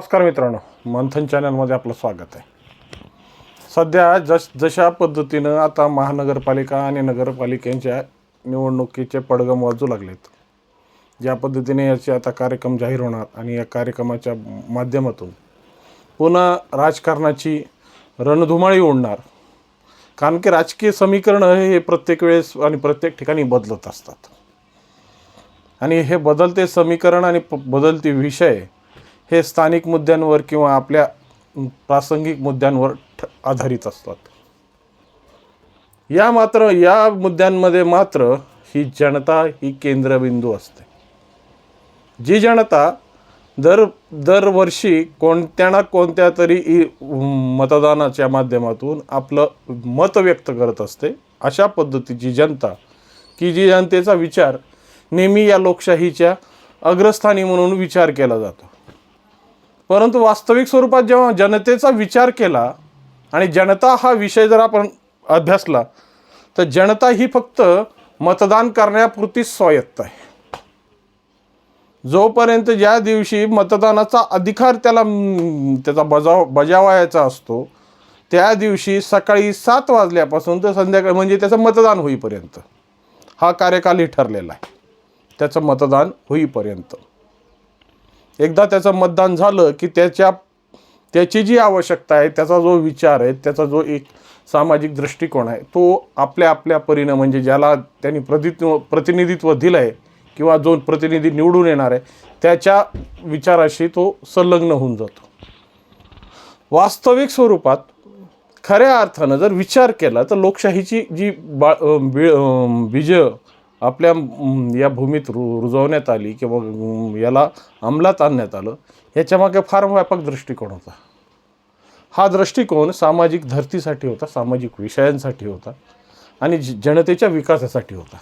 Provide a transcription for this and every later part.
नमस्कार मित्रांनो मंथन चॅनलमध्ये आपलं स्वागत आहे. सध्या जश जशा पद्धतीनं आता महानगरपालिका आणि नगरपालिकेच्या निवडणुकीचे पडगम वाजू लागलेत. ज्या पद्धतीने याचे आता कार्यक्रम जाहीर होणार आणि या कार्यक्रमाच्या माध्यमातून पुन्हा राजकारणाची रणधुमाळी उडणार कारण की राजकीय समीकरणं हे प्रत्येक वेळेस आणि प्रत्येक ठिकाणी बदलत असतात. आणि हे बदलते समीकरण आणि बदलते विषय हे स्थानिक मुद्द्यांवर किंवा आपल्या प्रासंगिक मुद्द्यांवर ठ आधारित असतात. या मात्र या मुद्द्यांमध्ये मात्र ही जनता ही केंद्रबिंदू असते. जी जनता दर दरवर्षी कोणत्या ना कोणत्या तरी मतदानाच्या माध्यमातून आपलं मत व्यक्त करत असते अशा पद्धतीची जनता की जी जनतेचा विचार नेहमी या लोकशाहीच्या अग्रस्थानी म्हणून विचार केला जातो. परंतु वास्तविक स्वरूपात जेव्हा जनतेचा विचार केला आणि जनता हा विषय जर आपण अभ्यासला तर जनता ही फक्त मतदान करण्यापुरती स्वायत्त आहे. जोपर्यंत ज्या दिवशी मतदानाचा अधिकार त्याला त्याचा बजाव बजावायचा असतो त्या दिवशी सकाळी सात वाजल्यापासून तर संध्याकाळी म्हणजे त्याचं मतदान होईपर्यंत हा कार्यकालही ठरलेला आहे. त्याचं मतदान होईपर्यंत. एकदा त्याचं मतदान झालं की त्याच्या त्याची जी आवश्यकता आहे त्याचा जो विचार आहे त्याचा जो एक सामाजिक दृष्टिकोन आहे तो आपल्या आपल्या परीनं म्हणजे ज्याला त्यांनी प्रतित्व प्रतिनिधित्व दिलं आहे किंवा जो प्रतिनिधी निवडून येणार आहे त्याच्या विचाराशी तो संलग्न होऊन जातो. वास्तविक स्वरूपात खऱ्या अर्थानं जर विचार केला तर लोकशाहीची जी बा बीज बी आपल्या या भूमीत रु रुजवण्यात आली किंवा याला अंमलात आणण्यात आलं याच्यामागे फार व्यापक दृष्टिकोन होता. हा दृष्टिकोन सामाजिक धर्तीसाठी होता सामाजिक विषयांसाठी होता आणि ज- जनतेच्या विकासासाठी होता.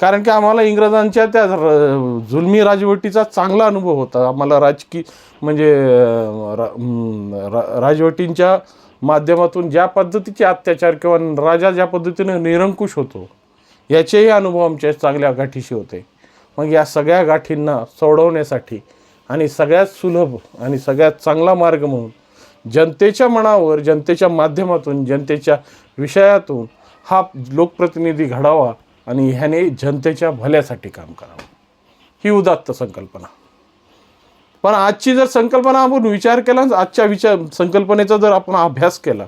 कारण की आम्हाला इंग्रजांच्या त्या र- जुलमी राजवटीचा चांगला अनुभव होता. आम्हाला राजकीय म्हणजे रा- रा- राजवटींच्या माध्यमातून ज्या पद्धतीचे अत्याचार किंवा राजा ज्या पद्धतीने निरंकुश होतो याचेही अनुभव आमच्या चांगल्या गाठीशी होते. मग या सगळ्या गाठींना सोडवण्यासाठी आणि सगळ्यात सुलभ आणि सगळ्यात चांगला मार्ग म्हणून जनतेच्या मनावर जनतेच्या माध्यमातून जनतेच्या विषयातून हा लोकप्रतिनिधी घडावा आणि ह्याने जनतेच्या भल्यासाठी काम करावं. ही उदात्त संकल्पना. पण आजची जर संकल्पना आपण विचार केला आजच्या विचार संकल्पनेचा जर आपण अभ्यास केला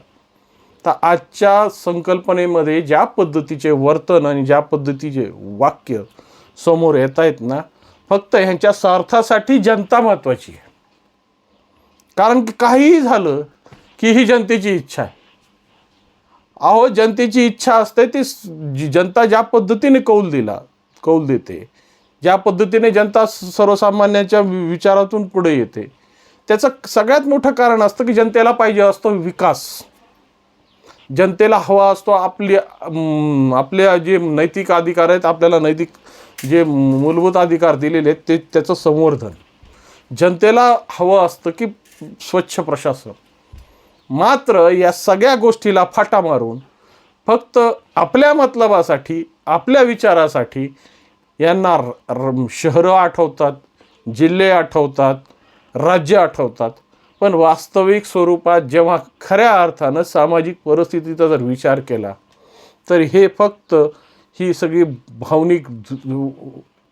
तर आजच्या संकल्पनेमध्ये ज्या पद्धतीचे वर्तन आणि ज्या पद्धतीचे वाक्य समोर येत आहेत ना फक्त ह्यांच्या स्वार्थासाठी जनता महत्त्वाची आहे. कारण की काहीही झालं की ही जनतेची इच्छा आहे. अहो जनतेची इच्छा असते ती जनता ज्या पद्धतीने कौल दिला कौल देते ज्या पद्धतीने जनता सर्वसामान्यांच्या विचारातून पुढे येते त्याचं सगळ्यात मोठं कारण असतं की जनतेला पाहिजे असतो विकास. जनतेला हवा असतो आपली आपल्या जे नैतिक अधिकार आहेत आपल्याला नैतिक जे मूलभूत अधिकार दिलेले आहेत ते त्याचं संवर्धन. जनतेला हवं असतं की स्वच्छ प्रशासन. मात्र या सगळ्या गोष्टीला फाटा मारून फक्त आपल्या मतलबासाठी आपल्या विचारासाठी यांना र- शहरं आठवतात जिल्हे आठवतात राज्य आठवतात. पण वास्तविक स्वरूपात जेव्हा खऱ्या अर्थानं सामाजिक परिस्थितीचा जर विचार केला तर हे फक्त ही सगळी भावनिक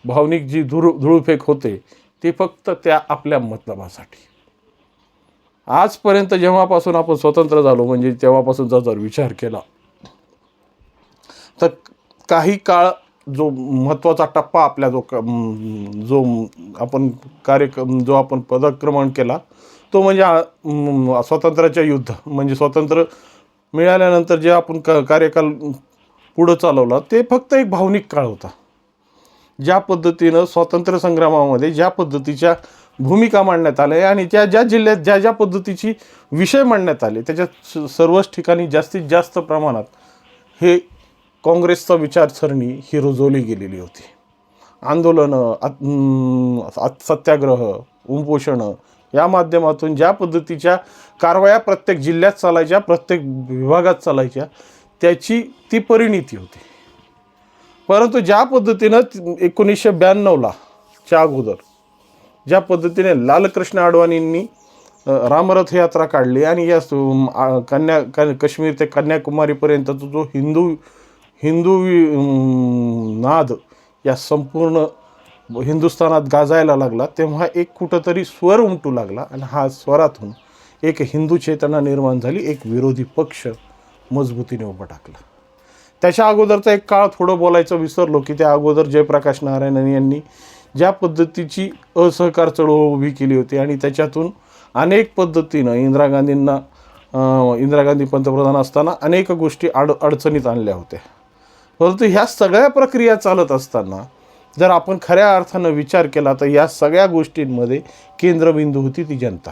भावनिक जी धुळ धुळफेक होते ती फक्त त्या आपल्या मतलबासाठी आजपर्यंत जेव्हापासून आपण स्वतंत्र झालो म्हणजे तेव्हापासूनचा जर विचार केला तर काही काळ जो महत्त्वाचा टप्पा आपल्या जो क- जो आपण कार्यक्रम जो आपण पदक्रमण केला तो म्हणजे स्वातंत्र्याच्या युद्ध म्हणजे स्वातंत्र्य मिळाल्यानंतर जे आपण क कार्यकाल पुढं चालवला ते फक्त एक भावनिक काळ होता. ज्या पद्धतीनं स्वातंत्र्य संग्रामामध्ये ज्या पद्धतीच्या भूमिका मांडण्यात आल्या आणि त्या ज्या जिल्ह्यात ज्या ज्या पद्धतीची विषय मांडण्यात आले त्याच्यात स- सर्वच ठिकाणी जास्तीत जास्त प्रमाणात हे काँग्रेसचा विचारसरणी ही रुजवली गेलेली होती. आंदोलनं आत- सत्याग्रह उपोषणं या माध्यमातून ज्या पद्धतीच्या कारवाया प्रत्येक जिल्ह्यात चालायच्या प्रत्येक विभागात चालायच्या त्याची ती परिणिती होती. परंतु ज्या पद्धतीनं एकोणीसशे ब्याण्णवला च्या अगोदर ज्या पद्धतीने लालकृष्ण अडवाणींनी रामरथ यात्रा काढली आणि या कन्या क- काश्मीर ते कन्याकुमारीपर्यंतचा जो हिंदू हिंदू वि- नाद या संपूर्ण हिंदुस्थानात गाजायला लागला तेव्हा एक कुठंतरी स्वर उमटू लागला आणि हा स्वरातून एक हिंदू चेतना निर्माण झाली एक विरोधी पक्ष मजबूतीने उभं टाकला. त्याच्या अगोदरचा एक काळ थोडं बोलायचं विसरलो की त्या अगोदर जयप्रकाश नारायणन यांनी ज्या पद्धतीची असहकार चळवळ उभी केली होती आणि त्याच्यातून अनेक पद्धतीनं इंदिरा गांधींना इंदिरा गांधी पंतप्रधान असताना अनेक गोष्टी अड अडचणीत आणल्या होत्या. परंतु ह्या सगळ्या प्रक्रिया चालत असताना जर आपण खऱ्या अर्थानं विचार केला तर या सगळ्या गोष्टींमध्ये केंद्रबिंदू होती ती जनता.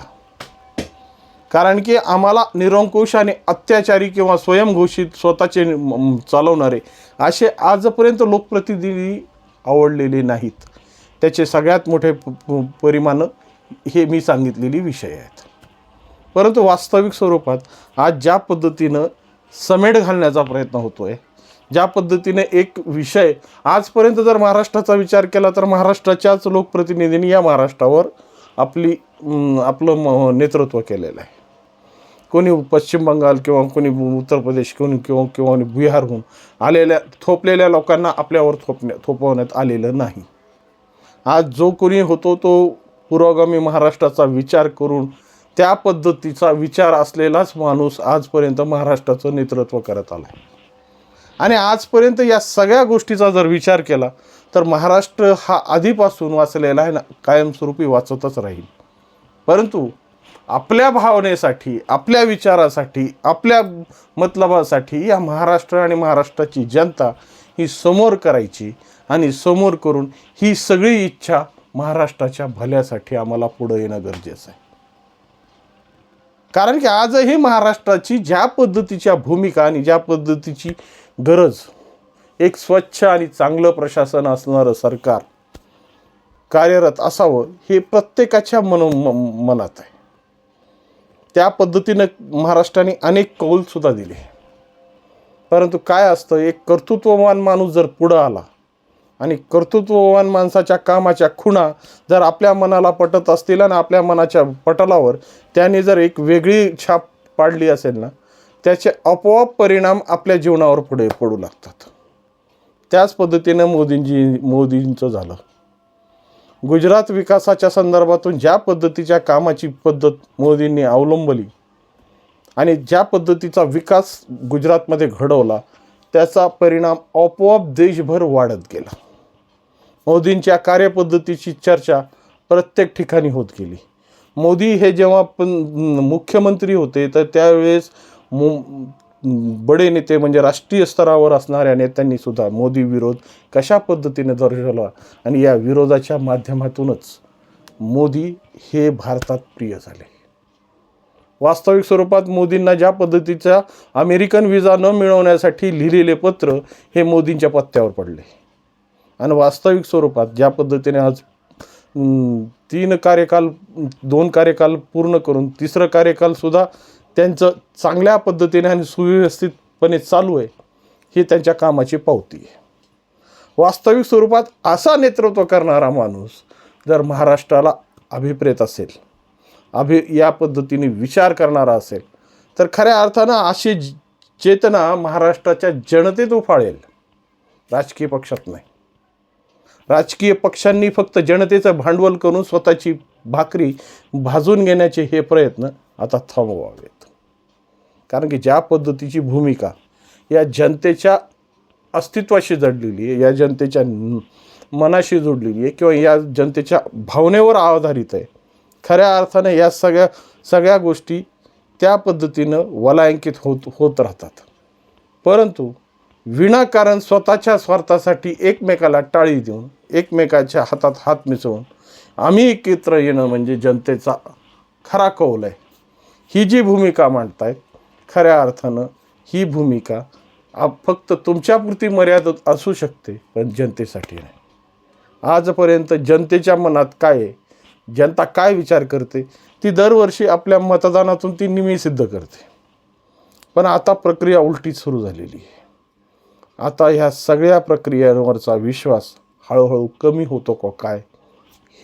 कारण की आम्हाला निरंकुश आणि अत्याचारी किंवा स्वयंघोषित स्वतःचे चालवणारे असे आजपर्यंत लोकप्रतिनिधी आवडलेले नाहीत. त्याचे सगळ्यात मोठे प- परिमाण हे मी सांगितलेली विषय आहेत. परंतु वास्तविक स्वरूपात आज ज्या पद्धतीनं समेट घालण्याचा प्रयत्न होतो आहे ज्या पद्धतीने एक विषय आजपर्यंत जर महाराष्ट्राचा विचार केला तर महाराष्ट्राच्याच लोकप्रतिनिधींनी या महाराष्ट्रावर आपली आपलं म- नेतृत्व केलेलं आहे. कोणी पश्चिम बंगाल किंवा कोणी उत्तर प्रदेश कोणी किंवा किंवा बिहारहून आलेल्या थोपलेल्या लोकांना आपल्यावर थोपण्या थोपवण्यात आलेलं नाही. आज जो कोणी होतो तो पुरोगामी महाराष्ट्राचा विचार करून त्या पद्धतीचा विचार असलेलाच माणूस आजपर्यंत महाराष्ट्राचं नेतृत्व करत आला आहे आणि आजपर्यंत या सगळ्या गोष्टीचा जर विचार केला तर महाराष्ट्र हा आधीपासून वाचलेला आहे ना कायमस्वरूपी वाचतच राहील. परंतु आपल्या भावनेसाठी आपल्या विचारासाठी आपल्या मतलबासाठी या महाराष्ट्र आणि महाराष्ट्राची जनता ही समोर करायची आणि समोर करून ही सगळी इच्छा महाराष्ट्राच्या भल्यासाठी आम्हाला पुढं येणं गरजेचं आहे. कारण की आजही महाराष्ट्राची ज्या पद्धतीच्या भूमिका आणि ज्या पद्धतीची गरज. एक स्वच्छ आणि चांगलं प्रशासन असणारं सरकार कार्यरत असावं हे प्रत्येकाच्या मनो म- मनात आहे. त्या पद्धतीनं महाराष्ट्राने अनेक कौलसुद्धा दिले. परंतु काय असतं एक कर्तृत्ववान माणूस जर पुढं आला आणि कर्तृत्ववान माणसाच्या कामाच्या खुणा जर आपल्या मनाला पटत असतील आणि आपल्या मनाच्या पटलावर त्याने जर एक वेगळी छाप पाडली असेल ना त्याचे आपोआप परिणाम आपल्या जीवनावर पुढे पडू लागतात. त्याच पद्धतीनं मोदींजी मोदींचं झालं. गुजरात विकासाच्या संदर्भातून ज्या पद्धतीच्या कामाची पद्धत मोदींनी अवलंबली आणि ज्या पद्धतीचा विकास गुजरातमध्ये घडवला त्याचा परिणाम आपोआप देशभर वाढत गेला. मोदींच्या कार्यपद्धतीची चर्चा प्रत्येक ठिकाणी होत गेली. मोदी हे जेव्हा पण मुख्यमंत्री होते तर त्यावेळेस मु बडे नेते म्हणजे राष्ट्रीय स्तरावर असणाऱ्या नेत्यांनी सुद्धा मोदी विरोध कशा पद्धतीने दर्शवला आणि या विरोधाच्या माध्यमातूनच मोदी हे भारतात प्रिय झाले. वास्तविक स्वरूपात मोदींना ज्या पद्धतीचा अमेरिकन विजा न मिळवण्यासाठी लिहिलेले पत्र हे मोदींच्या पत्त्यावर पडले. आणि वास्तविक स्वरूपात ज्या पद्धतीने आज तीन कार्यकाल दोन कार्यकाल पूर्ण करून तिसरं कार्यकालसुद्धा त्यांचं चांगल्या पद्धतीने आणि सुव्यवस्थितपणे चालू आहे ही त्यांच्या कामाची पावती आहे. वास्तविक स्वरूपात असा नेतृत्व करणारा माणूस जर महाराष्ट्राला अभिप्रेत असेल अभि या पद्धतीने विचार करणारा असेल तर खऱ्या अर्थानं अशी चेतना महाराष्ट्राच्या जनतेत उफाळेल राजकीय पक्षात नाही. राजकीय पक्षांनी फक्त जनतेचं भांडवल करून स्वतःची भाकरी भाजून घेण्याचे हे प्रयत्न आता थांबवावेत. कारण की ज्या पद्धतीची भूमिका या जनतेच्या अस्तित्वाशी जडलेली आहे या जनतेच्या मनाशी जोडलेली आहे किंवा या जनतेच्या भावनेवर आधारित आहे खऱ्या अर्थानं या सगळ्या सगळ्या गोष्टी त्या पद्धतीनं वलायंकित होत होत राहतात. परंतु विनाकारण स्वतःच्या स्वार्थासाठी एकमेकाला टाळी देऊन एकमेकाच्या हातात हात मिसळून आम्ही एकत्र येणं म्हणजे जनतेचा खरा कौल आहे. ही जी भूमिका मांडतायत खऱ्या अर्थानं ही भूमिका आप- फक्त तुमच्यापुरती मर्यादित असू शकते पण जनतेसाठी नाही. आजपर्यंत जनतेच्या मनात काय आहे? जनता काय विचार करते? ती दरवर्षी आपल्या मतदानातून ती निमी सिद्ध करते. पण आता प्रक्रिया उलटी सुरू झालेली आहे. आता ह्या सगळ्या प्रक्रियांवरचा विश्वास हळूहळू कमी होतो का काय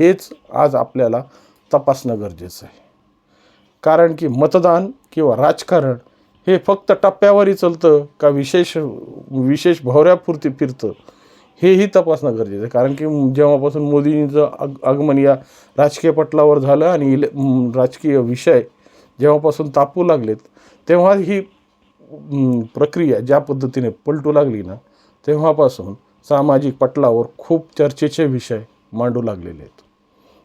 हेच आज आपल्याला तपासणं गरजेचं आहे. कारण की मतदान किंवा राजकारण हे फक्त टप्प्यावरही चालतं का विशेष विशेष भवऱ्यापुरती फिरतं हेही तपासणं गरजेचं आहे. कारण की जेव्हापासून मोदींचं आग आगमन या राजकीय पटलावर झालं आणि इले राजकीय विषय जेव्हापासून तापू लागलेत तेव्हा ही प्रक्रिया ज्या पद्धतीने पलटू लागली ना तेव्हापासून सामाजिक पटलावर खूप चर्चेचे विषय मांडू लागलेले आहेत.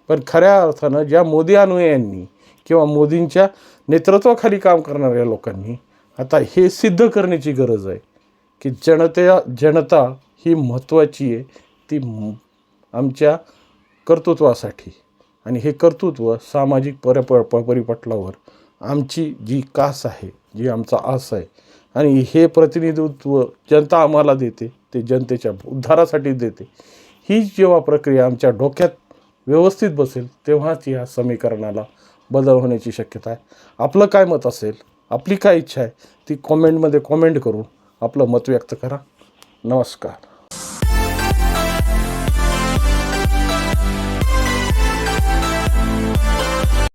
पण खऱ्या अर्थानं ज्या मोदी अनुयायांनी किंवा मोदींच्या नेतृत्वाखाली काम करणाऱ्या लोकांनी आता हे सिद्ध करण्याची गरज आहे की जनते जनता ही महत्त्वाची आहे. ती आमच्या कर्तृत्वासाठी. आणि हे कर्तृत्व सामाजिक पर प- परिपटलावर आमची जी कास आहे जी आमचा आस आहे आणि हे प्रतिनिधित्व जनता आम्हाला देते ते जनतेच्या उद्धारासाठी देते. ही जेव्हा प्रक्रिया आमच्या डोक्यात व्यवस्थित बसेल तेव्हाच या समीकरणाला बदल होण्याची शक्यता आहे. आपलं काय मत असेल आपली काय इच्छा आहे ती कॉमेंटमध्ये कॉमेंट करून आपलं मत व्यक्त करा. नमस्कार.